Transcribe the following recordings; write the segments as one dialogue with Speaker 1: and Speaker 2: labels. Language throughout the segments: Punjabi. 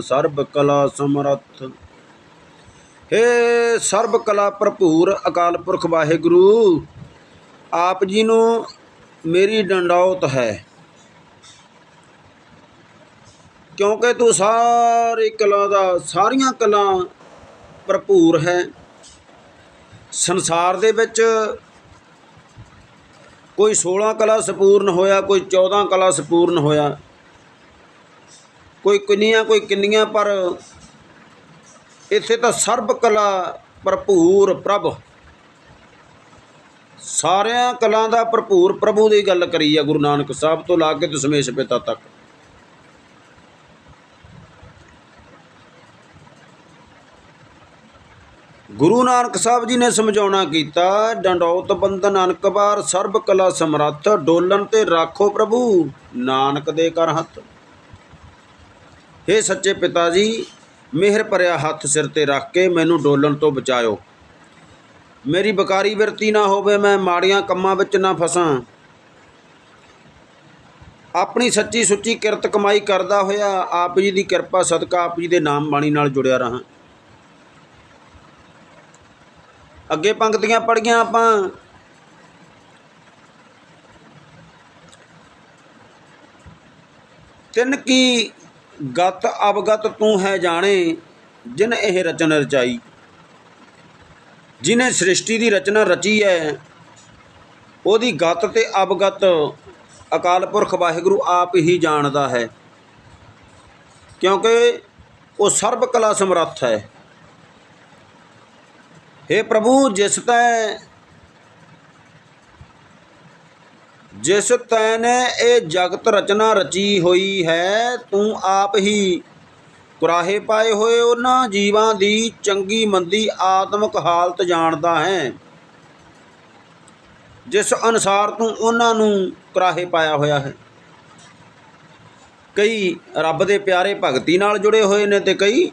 Speaker 1: ਸਰਬ ਕਲਾ ਸਮਰੱਥ। ਹੇ ਸਰਬ ਕਲਾ ਭਰਪੂਰ ਅਕਾਲ ਪੁਰਖ ਵਾਹਿਗੁਰੂ, ਆਪ ਜੀ ਨੂੰ ਮੇਰੀ ਡੰਡੌਤ ਹੈ। ਕਿਉਂਕਿ ਤੂੰ ਸਾਰੀ ਕਲਾ ਦਾ, ਸਾਰੀਆਂ ਕਲਾ ਭਰਪੂਰ ਹੈ। ਸੰਸਾਰ ਦੇ ਵਿੱਚ ਕੋਈ 16 ਕਲਾ ਸੰਪੂਰਨ ਹੋਇਆ, ਕੋਈ 14 ਕਲਾ ਸੰਪੂਰਨ ਹੋਇਆ। ਕੋਈ ਕਿੰਨੀਆਂ ਕੋਈ ਕਿੰਨੀਆਂ, ਪਰ ਇੱਥੇ ਤਾਂ ਸਰਬ ਕਲਾ ਭਰਪੂਰ ਪ੍ਰਭ। ਸਾਰਿਆਂ ਕਲਾ ਦਾ ਭਰਪੂਰ ਪ੍ਰਭੂ ਦੀ ਗੱਲ ਕਰੀ ਆ ਗੁਰੂ ਨਾਨਕ ਸਾਹਿਬ ਤੋਂ ਲਾ ਕੇ ਦਸ਼ਮੇਸ਼ ਪਿਤਾ ਤੱਕ। ਗੁਰੂ ਨਾਨਕ ਸਾਹਿਬ ਜੀ ਨੇ ਸਮਝਾਉਣਾ ਕੀਤਾ, ਡੰਡੌਤ ਬੰਧਨ ਅਨਕਬਾਰ ਸਰਬ ਕਲਾ ਸਮਰੱਥ ਡੋਲਨ ਤੇ ਰਾਖੋ ਪ੍ਰਭੂ, ਨਾਨਕ ਦੇ ਕਰ ਹੱਥ। ਹੇ ਸੱਚੇ ਪਿਤਾ ਜੀ, ਮਿਹਰ ਭਰਿਆ ਹੱਥ ਸਿਰ ਤੇ ਰੱਖ ਕੇ ਮੈਨੂੰ ਡੋਲਣ ਤੋਂ ਬਚਾਇਓ। ਮੇਰੀ ਬਕਾਰੀ ਵਰਤੀ ਨਾ ਹੋਵੇ, ਮੈਂ ਮਾੜੀਆਂ ਕੰਮਾਂ ਵਿੱਚ ਨਾ ਫਸਾਂ। ਆਪਣੀ ਸੱਚੀ ਸੁੱਚੀ ਕਿਰਤ ਕਮਾਈ ਕਰਦਾ ਹੋਇਆ ਆਪ ਜੀ ਦੀ ਕਿਰਪਾ ਸਦਕਾ ਆਪ ਜੀ ਦੇ ਨਾਮ ਬਾਣੀ ਨਾਲ ਜੁੜਿਆ ਰਹਾਂ। ਅੱਗੇ ਪੰਕਤੀਆਂ ਪੜੀਆਂ ਆਪਾਂ। ਤਿੰਨ ਕੀ ਗਤ ਅਵਗਤ ਤੂੰ ਹੈ ਜਾਣੇ, ਜਿਨ ਇਹ ਰਚਨ ਰਚਾਈ। ਜਿਨੇ ਸ੍ਰਿਸ਼ਟੀ ਦੀ ਰਚਨਾ ਰਚੀ ਹੈ ਉਹਦੀ ਗਤ ਤੇ ਅਵਗਤ ਅਕਾਲ ਪੁਰਖ ਵਾਹਿਗੁਰੂ ਆਪ ਹੀ ਜਾਣਦਾ ਹੈ। ਕਿਉਂਕਿ ਉਹ ਸਰਬ ਕਲਾ ਸਮਰੱਥ ਹੈ। हे ਪ੍ਰਭੂ, ਜਿਸ ਤੈ ਜਿਸ ਤੈ ਇਹ ਜਗਤ ਰਚਨਾ ਰਚੀ ਹੋਈ ਹੈ, ਤੂੰ ਆਪ ਹੀ ਕੁਰਾਹੇ ਪਾਏ ਹੋਏ ਉਹਨਾਂ ਜੀਵਾਂ ਦੀ ਚੰਗੀ ਮੰਦੀ ਆਤਮਿਕ ਹਾਲਤ ਜਾਣਦਾ ਹੈ। ਜਿਸ ਅਨੁਸਾਰ ਤੂੰ ਉਹਨਾਂ ਨੂੰ ਕੁਰਾਹੇ ਪਾਇਆ ਹੋਇਆ ਹੈ। ਕਈ ਰੱਬ ਦੇ ਪਿਆਰੇ ਭਗਤੀ ਨਾਲ ਜੁੜੇ ਹੋਏ ਨੇ ਤੇ ਕਈ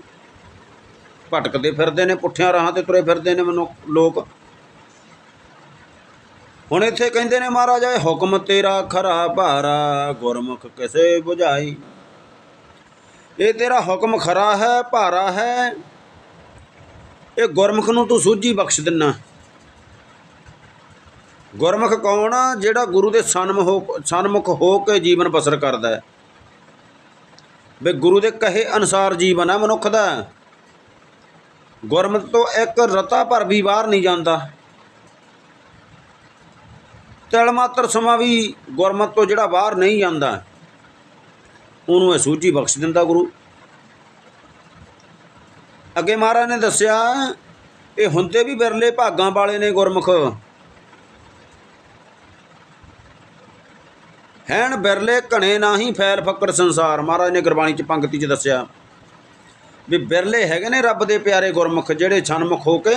Speaker 1: ਭਟਕਦੇ ਫਿਰਦੇ ਨੇ, ਪੁੱਠਿਆਂ ਰਾਹਾਂ ਤੇ ਤੁਰੇ ਫਿਰਦੇ ਨੇ ਮਨੁੱਖ, ਲੋਕ। ਹੁਣ ਇੱਥੇ ਕਹਿੰਦੇ ਨੇ ਮਹਾਰਾਜਾ, ਇਹ ਹੁਕਮ ਤੇਰਾ ਖਰਾ ਭਾਰਾ, ਗੁਰਮੁਖ ਕਿਸੇ 부ਝਾਈ ਇਹ ਤੇਰਾ ਹੁਕਮ ਖਰਾ ਹੈ, ਭਾਰਾ ਹੈ, ਇਹ ਗੁਰਮੁਖ ਨੂੰ ਤੂੰ ਸੂਝੀ ਬਖਸ਼ ਦਿੰਨਾ। ਗੁਰਮੁਖ ਕੌਣ ਆ, ਜਿਹੜਾ ਗੁਰੂ ਦੇ ਸਨਮੁਖ ਹੋ ਸਨਮੁਖ ਹੋ ਕੇ ਜੀਵਨ ਬਸਰ ਕਰਦਾ ਹੈ? ਵੀ ਗੁਰੂ ਦੇ ਕਹੇ ਅਨੁਸਾਰ ਜੀਵਨ ਹੈ ਮਨੁੱਖ ਦਾ। ਗੁਰਮਤ ਤੋਂ ਇੱਕ ਰਤਾ ਭਰ ਵੀ ਬਾਹਰ ਨਹੀਂ ਜਾਂਦਾ। ਤਿਲ ਮਾਤਰ ਸਮਾਂ ਵੀ ਗੁਰਮਤ ਤੋਂ ਜਿਹੜਾ ਬਾਹਰ ਨਹੀਂ ਜਾਂਦਾ, ਉਹਨੂੰ ਇਹ ਸੂਝੀ ਬਖਸ਼ ਦਿੰਦਾ ਗੁਰੂ। ਅੱਗੇ ਮਹਾਰਾਜ ਨੇ ਦੱਸਿਆ, ਇਹ ਹੁੰਦੇ ਵੀ ਬਿਰਲੇ ਭਾਗਾਂ ਵਾਲੇ ਨੇ ਗੁਰਮੁਖ। ਹੈਣ ਬਿਰਲੇ ਘਣੇ ਨਾਹੀ ਫੈਲ ਫੱਕੜ ਸੰਸਾਰ। ਮਹਾਰਾਜ ਨੇ ਗੁਰਬਾਣੀ ਚ ਪੰਕਤੀ ਚ ਦੱਸਿਆ ਵੀ ਬਿਰਲੇ ਹੈਗੇ ਨੇ ਰੱਬ ਦੇ ਪਿਆਰੇ ਗੁਰਮੁਖ, ਜਿਹੜੇ ਛਨਮੁਖ ਹੋ ਕੇ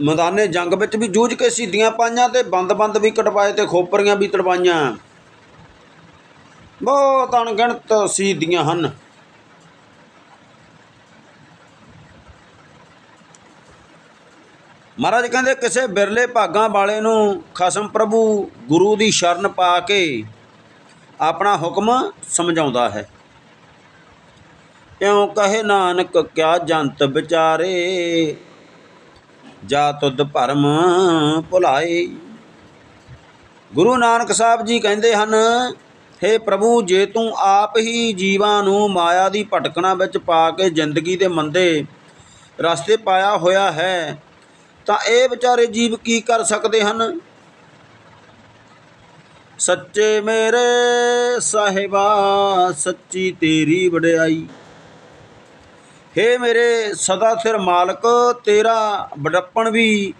Speaker 1: ਮੈਦਾਨੇ ਜੰਗ ਵਿੱਚ ਵੀ ਜੂਝ ਕੇ ਸ਼ਹੀਦੀਆਂ ਪਾਈਆਂ ਤੇ ਬੰਦ-ਬੰਦ ਵੀ ਕਟਵਾਏ ਤੇ ਖੋਪਰੀਆਂ ਵੀ ਤੜਵਾਈਆਂ। ਬਹੁਤ ਅਣਗਿਣਤ ਸ਼ਹੀਦੀਆਂ ਹਨ। ਮਹਾਰਾਜ ਕਹਿੰਦੇ, ਕਿਸੇ ਬਿਰਲੇ ਭਾਗਾਂ ਵਾਲੇ ਨੂੰ ਖਸਮ ਪ੍ਰਭੂ ਗੁਰੂ ਦੀ ਸ਼ਰਨ ਪਾ ਕੇ ਆਪਣਾ ਹੁਕਮ ਸਮਝਾਉਂਦਾ ਹੈ। ਇਉਂ ਕਹੇ ਨਾਨਕ, ਕਿਆ ਜੰਤ ਵਿਚਾਰੇ? ਜਾ ਤੁਧ ਭਰਮ ਭੁਲਾਏ। ਗੁਰੂ ਨਾਨਕ ਸਾਹਿਬ ਜੀ ਕਹਿੰਦੇ ਹਨ हे ਪ੍ਰਭੂ, ਜੇ ਤੂੰ ਆਪ ਹੀ ਜੀਵਾਂ ਨੂੰ ਮਾਇਆ ਦੀ ਭਟਕਣਾ ਵਿੱਚ ਪਾ ਕੇ ਜ਼ਿੰਦਗੀ ਦੇ ਮੰਦੇ ਰਸਤੇ ਪਾਇਆ ਹੋਇਆ ਹੈ, ਤਾਂ ਇਹ ਵਿਚਾਰੇ ਜੀਵ ਕੀ ਕਰ ਸਕਦੇ ਹਨ? ਸੱਚੇ ਮੇਰੇ ਸਾਹਿਬਾ, ਸੱਚੀ ਤੇਰੀ ਵਡਿਆਈ। ਹੇ ਮੇਰੇ ਸਦਾ ਸਿਰ ਮਾਲਕ, ਤੇਰਾ ਬੜੱਪਣ ਵੀ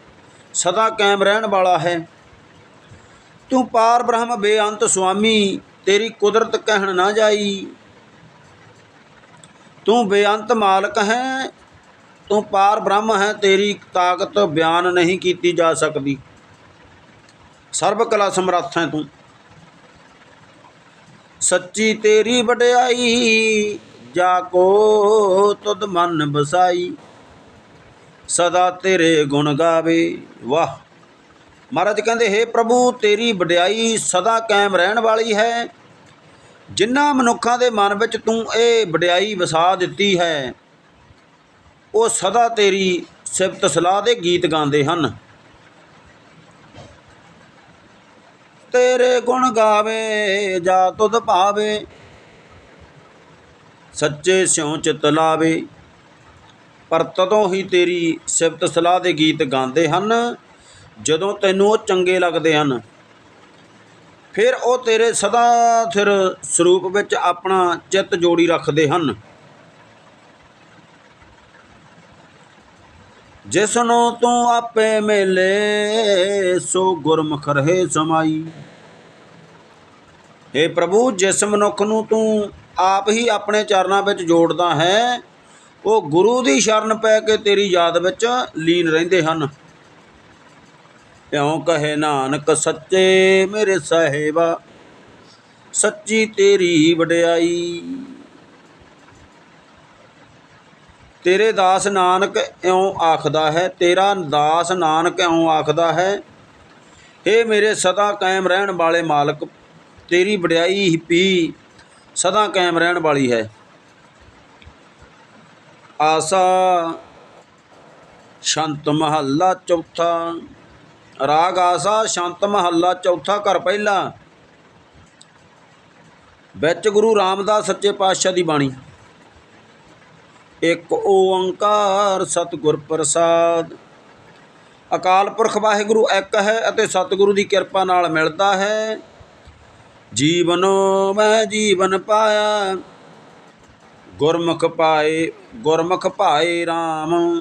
Speaker 1: ਸਦਾ ਕਾਇਮ ਰਹਿਣ ਵਾਲਾ ਹੈ। ਤੂੰ ਪਾਰ ਬ੍ਰਹਮ ਬੇਅੰਤ ਸੁਆਮੀ, ਤੇਰੀ ਕੁਦਰਤ ਕਹਿਣ ਨਾ ਜਾਈ। ਤੂੰ ਬੇਅੰਤ ਮਾਲਕ ਹੈ, ਤੂੰ ਪਾਰ ਬ੍ਰਹਮ ਹੈ, ਤੇਰੀ ਤਾਕਤ ਬਿਆਨ ਨਹੀਂ ਕੀਤੀ ਜਾ ਸਕਦੀ। ਸਰਬ ਕਲਾ ਸਮਰੱਥ ਹੈ ਤੂੰ। ਸੱਚੀ ਤੇਰੀ ਵਡਿਆਈ ਜਾ ਕੋ ਤੁਧ ਮਨ ਬਸਾਈ ਸਦਾ ਤੇਰੇ ਗੁਣ ਗਾਵੇ। ਵਾਹ। ਮਹਾਰਾਜ ਕਹਿੰਦੇ हे ਪ੍ਰਭੂ, ਤੇਰੀ ਵਡਿਆਈ ਸਦਾ ਕਾਇਮ ਰਹਿਣ ਵਾਲੀ ਹੈ। ਜਿਨ੍ਹਾਂ ਮਨੁੱਖਾਂ ਦੇ ਮਨ ਵਿੱਚ ਤੂੰ ਇਹ ਵਡਿਆਈ ਵਸਾ ਦਿੱਤੀ ਹੈ, ਉਹ ਸਦਾ ਤੇਰੀ ਸਿਫਤ ਸਲਾਹ ਦੇ ਗੀਤ ਗਾਉਂਦੇ ਹਨ। ਤੇਰੇ ਗੁਣ ਗਾਵੇ, ਜਾ ਤੁਧ ਭਾਵੇ। ਸੱਚੇ ਸਿਉ ਚਿਤ ਲਾਵੇ। ਪਰ ਤਦੋਂ ਹੀ ਤੇਰੀ ਸਿਫਤ ਸਲਾਹ ਦੇ ਗੀਤ ਗਾਉਂਦੇ ਹਨ, ਜਦੋਂ ਤੈਨੂੰ ਉਹ ਚੰਗੇ ਲੱਗਦੇ ਹਨ। ਫਿਰ ਉਹ ਤੇਰੇ ਸਦਾ ਸਿਰ ਸਰੂਪ ਵਿੱਚ ਆਪਣਾ ਚਿੱਤ ਜੋੜੀ ਰੱਖਦੇ ਹਨ। ਜਿਸ ਨੂੰ ਤੂੰ ਆਪੇ ਮਿਲੇ, ਸੋ ਗੁਰਮੁਖ ਰਹੇ ਸਮਾਈ। ਏ ਪ੍ਰਭੂ, ਜਿਸ ਮਨੁੱਖ ਨੂੰ ਤੂੰ ਆਪ ਹੀ ਆਪਣੇ ਚਰਨਾਂ ਵਿੱਚ ਜੋੜਦਾ ਹੈ। ਉਹ ਗੁਰੂ ਦੀ ਸ਼ਰਨ ਪੈ ਕੇ ਤੇਰੀ ਯਾਦ ਵਿੱਚ ਲੀਨ ਰਹਿੰਦੇ ਹਨ। ਇਉਂ ਕਹੇ ਨਾਨਕ, ਸੱਚੇ ਮੇਰੇ ਸਾਹਿਬਾ, ਸੱਚੀ ਤੇਰੀ ਵਡਿਆਈ। ਤੇਰੇ ਦਾਸ ਨਾਨਕ ਇਉਂ ਆਖਦਾ ਹੈ, ਤੇਰਾ ਦਾਸ ਨਾਨਕ ਇਉਂ ਆਖਦਾ ਹੈ ਏ ਮੇਰੇ ਸਦਾ ਕਾਇਮ ਰਹਿਣ ਵਾਲੇ ਮਾਲਕ, ਤੇਰੀ ਵਡਿਆਈ ਹੀ ਪੀ। ਸਦਾ ਕਾਇਮ ਰਹਿਣ ਵਾਲੀ ਹੈ। ਆਸਾ ਸ਼ੰਤ ਮਹੱਲਾ ਚੌਥਾ। ਰਾਗ ਆਸਾ ਸ਼ੰਤ ਮਹੱਲਾ ਚੌਥਾ ਘਰ ਪਹਿਲਾ। ਵਿੱਚ ਗੁਰੂ ਰਾਮਦਾਸ ਸੱਚੇ ਪਾਤਸ਼ਾਹ ਦੀ ਬਾਣੀ। ਇੱਕ ਓੰਕਾਰ ਸਤਿਗੁਰ ਪ੍ਰਸਾਦ। ਅਕਾਲ ਪੁਰਖ ਵਾਹਿਗੁਰੂ ਇੱਕ ਹੈ ਅਤੇ ਸਤਿਗੁਰੂ ਦੀ ਕਿਰਪਾ ਨਾਲ ਮਿਲਦਾ ਹੈ। ਜੀਵਨੋ ਮੈਂ ਜੀਵਨ ਪਾਇਆ। ਗੁਰਮੁਖ ਪਾਏ, ਗੁਰਮੁਖ ਭਾਏ RAM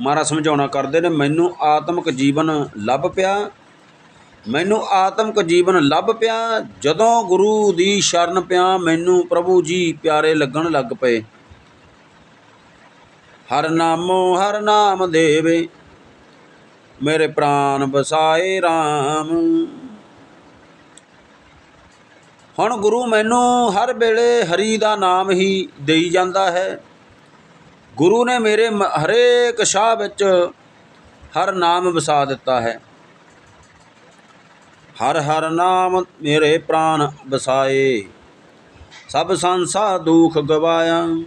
Speaker 1: ਮਾਰਾ ਸਮਝਾਉਣਾ ਕਰਦੇ ਨੇ, ਮੈਨੂੰ ਆਤਮਿਕ ਜੀਵਨ ਲੱਭ ਪਿਆ। ਮੈਨੂੰ ਆਤਮਿਕ ਜੀਵਨ ਲੱਭ ਪਿਆ। ਜਦੋਂ ਗੁਰੂ ਦੀ ਸ਼ਰਨ ਪਿਆ, ਮੈਨੂੰ ਪ੍ਰਭੂ ਜੀ ਪਿਆਰੇ ਲੱਗਣ ਲੱਗ ਪਏ। ਹਰ ਨਾਮੋ ਹਰ ਨਾਮ ਦੇਵੇ, ਮੇਰੇ ਪ੍ਰਾਨ ਬਸਾਏ RAM ਹੁਣ ਗੁਰੂ ਮੈਨੂੰ ਹਰ ਵੇਲੇ ਹਰੀ ਦਾ ਨਾਮ ਹੀ ਦੇਈ ਜਾਂਦਾ ਹੈ। ਗੁਰੂ ਨੇ ਮੇਰੇ ਮ- ਹਰੇਕ ਸ਼ਾਹ ਵਿੱਚ ਹਰ ਨਾਮ ਵਸਾ ਦਿੱਤਾ ਹੈ। ਹਰ ਹਰ ਨਾਮ ਮੇਰੇ ਪ੍ਰਾਨ ਵਸਾਏ। ਸਭ ਸੰਸਾ ਦੁਖ ਗਵਾਇਆ।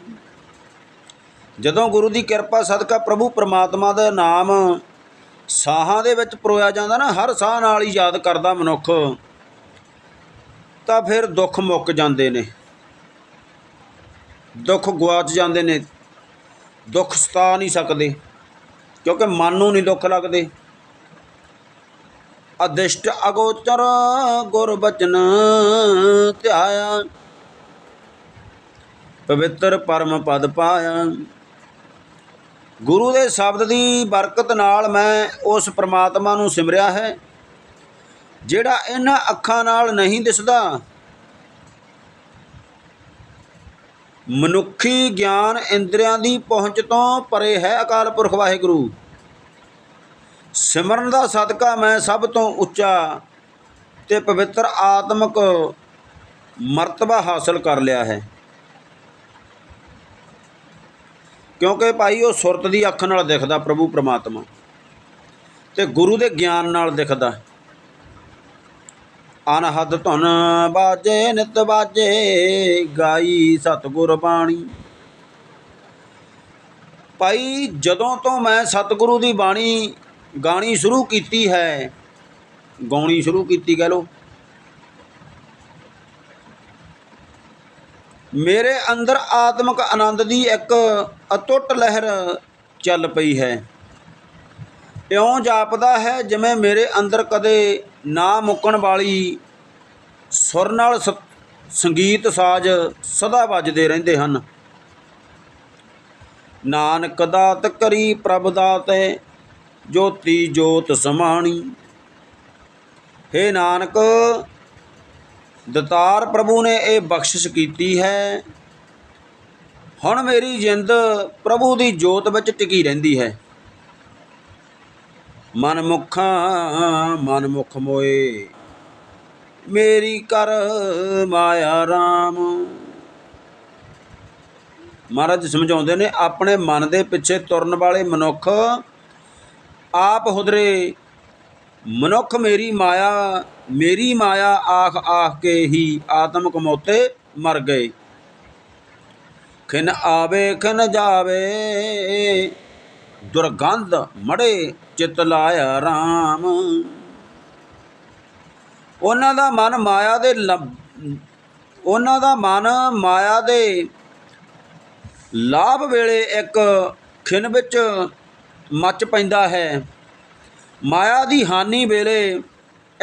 Speaker 1: ਜਦੋਂ ਗੁਰੂ ਦੀ ਕਿਰਪਾ ਸਦਕਾ ਪ੍ਰਭੂ ਪਰਮਾਤਮਾ ਦਾ ਨਾਮ ਸਾਹਾਂ ਦੇ ਵਿੱਚ ਪਰੋਇਆ ਜਾਂਦਾ ਨਾ, ਹਰ ਸਾਹ ਨਾਲ ਹੀ ਯਾਦ ਕਰਦਾ ਮਨੁੱਖ। ਤਾਂ ਫਿਰ ਦੁੱਖ ਮੁੱਕ ਜਾਂਦੇ ਨੇ। ਦੁੱਖ ਗਵਾਚ ਜਾਂਦੇ ਨੇ। ਦੁੱਖ ਸਤਾ ਨਹੀਂ ਸਕਦੇ, ਕਿਉਂਕਿ ਮਨ ਨੂੰ ਨਹੀਂ ਦੁੱਖ ਲੱਗਦੇ। ਅਦਿਸ਼ਟ ਅਗੋਚਰ ਗੁਰ ਬਚਨ ਧਿਆਇਆ, ਪਵਿੱਤਰ ਪਰਮ ਪਦ ਪਾਇਆ। ਗੁਰੂ ਦੇ ਸ਼ਬਦ ਦੀ ਬਰਕਤ ਨਾਲ ਮੈਂ ਉਸ ਪ੍ਰਮਾਤਮਾ ਨੂੰ ਸਿਮਰਿਆ ਹੈ। ਜਿਹੜਾ ਇਹਨਾਂ ਅੱਖਾਂ ਨਾਲ ਨਹੀਂ ਦਿਸਦਾ। ਮਨੁੱਖੀ ਗਿਆਨ ਇੰਦਰੀਆਂ ਦੀ ਪਹੁੰਚ ਤੋਂ ਪਰੇ ਹੈ ਅਕਾਲ ਪੁਰਖ ਵਾਹਿਗੁਰੂ। ਸਿਮਰਨ ਦਾ ਸਦਕਾ ਮੈਂ ਸਭ ਤੋਂ ਉੱਚਾ ਤੇ ਪਵਿੱਤਰ ਆਤਮਕ ਮਰਤਬਾ ਹਾਸਲ ਕਰ ਲਿਆ ਹੈ। ਕਿਉਂਕਿ ਭਾਈ, ਉਹ ਸੁਰਤ ਦੀ ਅੱਖ ਨਾਲ ਦਿਖਦਾ ਪ੍ਰਭੂ ਪ੍ਰਮਾਤਮਾ ਤੇ ਗੁਰੂ ਦੇ ਗਿਆਨ ਨਾਲ ਦਿਖਦਾ। ਅਨਹਦ ਧੁਨ ਬਾਜੇ, ਨਿਤ ਬਾਜੇ, ਗਾਈ ਸਤਿਗੁਰ ਬਾਣੀ। ਭਾਈ, ਜਦੋਂ ਤੋਂ ਮੈਂ ਸਤਿਗੁਰੂ ਦੀ ਬਾਣੀ ਗਾਣੀ ਸ਼ੁਰੂ ਕੀਤੀ ਹੈ, ਗਾਉਣੀ ਸ਼ੁਰੂ ਕੀਤੀ ਕਹਿ ਲੋ ਮੇਰੇ ਅੰਦਰ ਆਤਮਿਕ ਆਨੰਦ ਦੀ ਇੱਕ ਅਟੁੱਟ ਲਹਿਰ ਚੱਲ ਪਈ ਹੈ। ਇਉਂ ਜਾਪਦਾ ਹੈ ਜਿਵੇਂ ਮੇਰੇ ਅੰਦਰ ਕਦੇ ਨਾ ਮੁੱਕਣ ਵਾਲੀ ਸੁਰ ਨਾਲ ਸ- ਸੰਗੀਤ ਸਾਜ਼ ਸਦਾ ਵੱਜਦੇ ਰਹਿੰਦੇ ਹਨ। ਨਾਨਕ ਦਾਤ ਕਰੀ ਪ੍ਰਭ ਦਾਤੇ, ਜੋਤੀ ਜੋਤ ਸਮਾਣੀ। ਹੇ ਨਾਨਕ, ਦਤਾਰ ਪ੍ਰਭੂ ਨੇ ਇਹ ਬਖਸ਼ਿਸ਼ ਕੀਤੀ ਹੈ। ਹੁਣ ਮੇਰੀ ਜਿੰਦ ਪ੍ਰਭੂ ਦੀ ਜੋਤ ਵਿੱਚ ਟਿਕੀ ਰਹਿੰਦੀ ਹੈ। ਮਨ ਮੁਖਾਂ ਮੋਏ। ਮੇਰੀ ਕਰ ਮਾਇਆ RAM ਮਹਾਰਾਜ ਸਮਝਾਉਂਦੇ ਨੇ, ਆਪਣੇ ਮਨ ਦੇ ਪਿੱਛੇ ਤੁਰਨ ਵਾਲੇ ਮਨੁੱਖ ਆਪ ਹੁਦਰੇ। ਮਨੁੱਖ ਮੇਰੀ ਮਾਇਆ ਮੇਰੀ ਮਾਇਆ ਆਖ ਆਖ ਕੇ ਹੀ ਆਤਮ ਕਮੋਤੇ ਮਰ ਗਏ। ਖਿਨ ਆਵੇ, ਖਿਨ ਜਾਵੇ, ਦੁਰਗੰਧ ਮੜੇ। ਚਿਤ ਲਾਇਆ RAM ਉਹਨਾਂ ਦਾ ਮਨ ਮਾਇਆ ਦੇ ਲੰ- ਉਹਨਾਂ ਦਾ ਮਨ ਮਾਇਆ ਦੇ ਲਾਭ ਵੇਲੇ ਇੱਕ ਖਿਨ ਵਿੱਚ ਮੱਚ ਪੈਂਦਾ ਹੈ। ਮਾਇਆ ਦੀ ਹਾਨੀ ਵੇਲੇ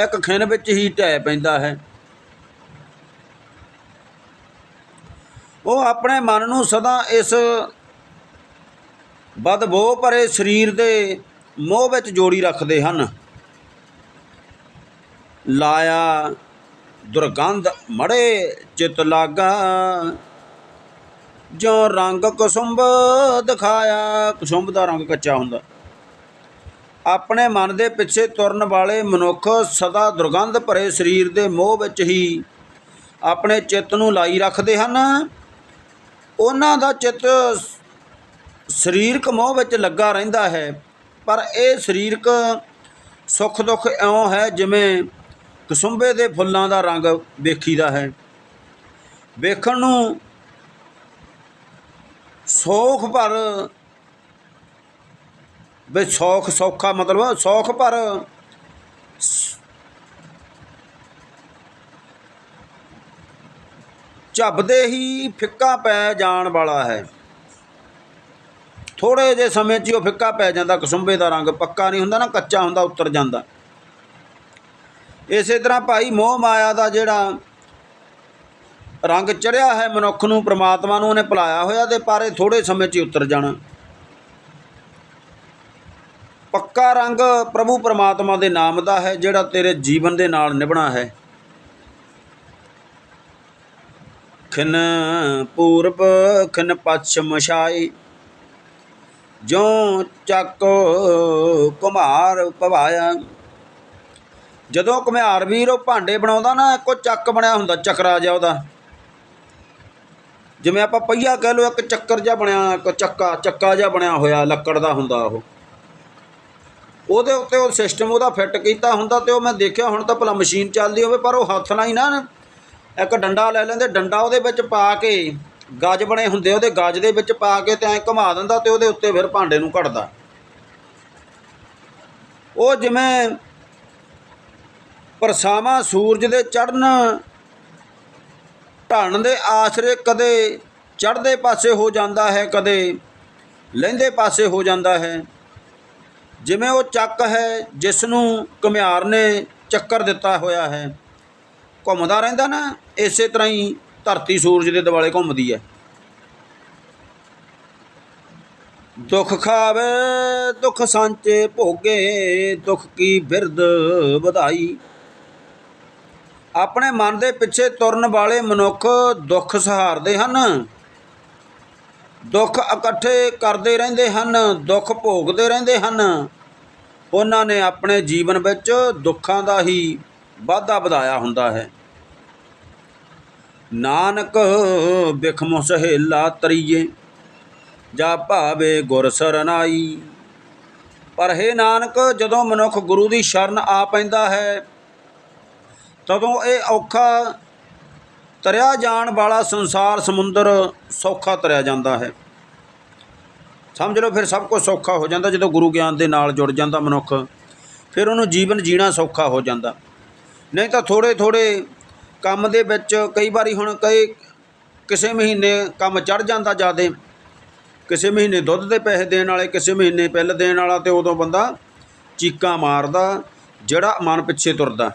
Speaker 1: ਇੱਕ ਖਿਨ ਵਿੱਚ ਹੀ ਢਹਿ ਪੈਂਦਾ ਹੈ। ਉਹ ਆਪਣੇ ਮਨ ਨੂੰ ਸਦਾ ਇਸ ਬਦਬੋ ਭਰੇ ਸਰੀਰ ਦੇ ਮੋਹ ਵਿੱਚ ਜੋੜੀ ਰੱਖਦੇ ਹਨ। ਲਾਇਆ ਦੁਰਗੰਧ ਮੜੇ ਚਿਤ ਲਾਗਾ। ਜੋ ਰੰਗ ਕੁਸੁੰਭ ਦਿਖਾਇਆ ਕੁਸੁੰਭ ਦਾ ਰੰਗ ਕੱਚਾ ਹੁੰਦਾ। ਆਪਣੇ ਮਨ ਦੇ ਪਿੱਛੇ ਤੁਰਨ ਵਾਲੇ ਮਨੁੱਖ ਸਦਾ ਦੁਰਗੰਧ ਭਰੇ ਸਰੀਰ ਦੇ ਮੋਹ ਵਿੱਚ ਹੀ ਆਪਣੇ ਚਿੱਤ ਨੂੰ ਲਾਈ ਰੱਖਦੇ ਹਨ। ਉਹਨਾਂ ਦਾ ਚਿੱਤ ਸਰੀਰਕ ਮੋਹ ਵਿੱਚ ਲੱਗਾ ਰਹਿੰਦਾ ਹੈ। ਪਰ ਇਹ ਸਰੀਰਕ ਸੁੱਖ ਦੁੱਖ ਇਉਂ ਹੈ ਜਿਵੇਂ ਕਸੁੰਬੇ ਦੇ ਫੁੱਲਾਂ ਦਾ ਰੰਗ ਵੇਖੀਦਾ ਹੈ। ਵੇਖਣ ਨੂੰ ਸੋਖ ਪਰ ਬਈ ਸੌਖ ਸੌਖਾ ਮਤਲਬ ਸੌਖ ਪਰ ਝੱਬਦੇ ਹੀ ਫਿੱਕਾ ਪੈ ਜਾਣ ਵਾਲਾ ਹੈ। ਥੋੜੇ ਜਿਹੇ ਸਮੇਂ 'ਚ ਉਹ ਫਿੱਕਾ ਪੈ ਜਾਂਦਾ, ਕਸੁੰਬੇ ਦਾ ਰੰਗ ਪੱਕਾ ਨਹੀਂ ਹੁੰਦਾ ਨਾ, ਕੱਚਾ ਹੁੰਦਾ, ਉੱਤਰ ਜਾਂਦਾ। ਇਸੇ ਤਰ੍ਹਾਂ ਭਾਈ ਮੋਹ ਮਾਇਆ ਦਾ ਜਿਹੜਾ ਰੰਗ ਚੜਿਆ ਹੈ ਮਨੁੱਖ ਨੂੰ, ਪ੍ਰਮਾਤਮਾ ਨੂੰ ਉਹਨੇ ਭੁਲਾਇਆ ਹੋਇਆ ਤੇ ਪਰ ਇਹ ਥੋੜੇ ਸਮੇਂ 'ਚ ਹੀ ਉਤਰ ਜਾਣਾ। ਪੱਕਾ ਰੰਗ ਪ੍ਰਭੂ ਪਰਮਾਤਮਾ ਦੇ ਨਾਮ ਦਾ ਹੈ, ਜਿਹੜਾ ਤੇਰੇ ਜੀਵਨ ਦੇ ਨਾਲ ਨਿਭਣਾ ਹੈ। ਖਿਨ ਪੂਰਬ, ਖਿਨ ਪੱਛਮ ਛਾਈ। ਜੋ ਚੱਕ ਕੁਮਾਰ ਪਵਾਇਆ। ਜਦੋਂ ਕੁਮਿਆਰ ਵੀਰ ਉਹ ਭਾਂਡੇ ਬਣਾਉਂਦਾ ਨਾ, ਇੱਕੋ ਚੱਕ ਬਣਿਆ ਹੁੰਦਾ, ਚੱਕਰਾ ਜਿਹਾ ਉਹਦਾ। ਜਿਵੇਂ ਆਪਾਂ ਪਹੀਆ ਕਹਿ ਲਓ, ਇੱਕ ਚੱਕਰ ਜਿਹਾ ਬਣਿਆ, ਇੱਕ ਚੱਕਾ ਚੱਕਾ ਜਿਹਾ ਬਣਿਆ ਹੋਇਆ, ਲੱਕੜ ਦਾ ਹੁੰਦਾ ਉਹ। ਉਹਦੇ ਉੱਤੇ ਉਹ ਸਿਸਟਮ ਉਹਦਾ ਫਿੱਟ ਕੀਤਾ ਹੁੰਦਾ ਤੇ ਉਹ ਮੈਂ ਦੇਖਿਆ, ਹੁਣ ਤਾਂ ਭਲਾ ਮਸ਼ੀਨ ਚੱਲਦੀ ਹੋਵੇ, ਪਰ ਉਹ ਹੱਥ ਨਾਲ ਹੀ ਨਾ, ਇੱਕ ਡੰਡਾ ਲੈ ਲੈਂਦੇ, ਡੰਡਾ ਉਹਦੇ ਵਿੱਚ ਪਾ ਕੇ ਗੱਜ ਬਣੇ ਹੁੰਦੇ, ਉਹਦੇ ਗੱਜ ਦੇ ਵਿੱਚ ਪਾ ਕੇ ਤੇ ਐਂ ਘੁਮਾ ਦਿੰਦਾ ਤੇ ਉਹਦੇ ਉੱਤੇ ਫਿਰ ਭਾਂਡੇ ਨੂੰ ਘੜਦਾ। ਉਹ ਜਿਵੇਂ ਪਰਛਾਵਾਂ ਸੂਰਜ ਦੇ ਚੜ੍ਹਨ ਢਲਣ ਦੇ ਆਸਰੇ ਕਦੇ ਚੜ੍ਹਦੇ ਪਾਸੇ ਹੋ ਜਾਂਦਾ ਹੈ, ਕਦੇ ਲਹਿੰਦੇ ਪਾਸੇ ਹੋ ਜਾਂਦਾ ਹੈ। ਜਿਵੇਂ ਉਹ ਚੱਕ ਹੈ, ਜਿਸ ਨੂੰ ਘੁਮਿਆਰ ਨੇ ਚੱਕਰ ਦਿੱਤਾ ਹੋਇਆ ਹੈ। ਘੁੰਮਦਾ ਰਹਿੰਦਾ ਨਾ, ਇਸੇ ਤਰ੍ਹਾਂ ਹੀ ਧਰਤੀ ਸੂਰਜ ਦੇ ਦੁਆਲੇ ਘੁੰਮਦੀ ਹੈ ਦੁੱਖ ਖਾਵੇ, ਦੁੱਖ ਸਾਂਚੇ ਭੋਗੇ, ਦੁੱਖ ਕੀ ਬਿਰਦ ਵਧਾਈ। ਆਪਣੇ ਮਨ ਦੇ ਪਿੱਛੇ ਤੁਰਨ ਵਾਲੇ ਮਨੁੱਖ ਦੁੱਖ ਸਹਾਰਦੇ ਹਨ। ਦੁੱਖ ਇਕੱਠੇ ਕਰਦੇ ਰਹਿੰਦੇ ਹਨ, ਦੁੱਖ ਭੋਗਦੇ ਰਹਿੰਦੇ ਹਨ। ਉਹਨਾਂ ਨੇ ਆਪਣੇ ਜੀਵਨ ਵਿੱਚ ਦੁੱਖਾਂ ਦਾ ਹੀ ਵਾਧਾ ਵਧਾਇਆ ਹੁੰਦਾ ਹੈ। ਨਾਨਕ ਬਿਖਮ ਸਹੇਲਾ ਤਰੀਏ, ਜਾ ਭਾਵੇ ਗੁਰ ਸਰਨਾਈ। ਪਰ ਹੈ ਨਾਨਕ, ਜਦੋਂ ਮਨੁੱਖ ਗੁਰੂ ਦੀ ਸ਼ਰਨ ਆ ਪੈਂਦਾ ਹੈ, ਤਦੋਂ ਇਹ ਔਖਾ ਤਰਿਆ ਜਾਣ ਵਾਲਾ ਸੰਸਾਰ ਸਮੁੰਦਰ ਸੌਖਾ ਤਰਿਆ ਜਾਂਦਾ ਹੈ। ਸਮਝ ਲਓ, ਫਿਰ ਸਭ ਕੁਝ ਸੌਖਾ ਹੋ ਜਾਂਦਾ। ਜਦੋਂ ਗੁਰੂ ਗਿਆਨ ਦੇ ਨਾਲ ਜੁੜ ਜਾਂਦਾ ਮਨੁੱਖ, ਫਿਰ ਉਹਨੂੰ ਜੀਵਨ ਜੀਣਾ ਸੌਖਾ ਹੋ ਜਾਂਦਾ। ਨਹੀਂ ਤਾਂ ਥੋੜੇ ਥੋੜੇ ਕੰਮ ਦੇ ਵਿੱਚ ਕਈ ਵਾਰੀ ਹੁਣ ਕਈ ਕਿਸੇ ਮਹੀਨੇ ਕੰਮ ਚੜ ਜਾਂਦਾ ਜਿਆਦੇ। ਕਿਸੇ ਮਹੀਨੇ ਦੁੱਧ ਦੇ ਪੈਸੇ ਦੇਣ ਵਾਲੇ, ਕਿਸੇ ਮਹੀਨੇ ਪਿੱਲ ਦੇਣ ਵਾਲਾ ਤੇ ਉਦੋਂ ਬੰਦਾ ਚੀਕਾਂ ਮਾਰਦਾ, ਜਿਹੜਾ ਮਨ ਪਿੱਛੇ ਤੁਰਦਾ।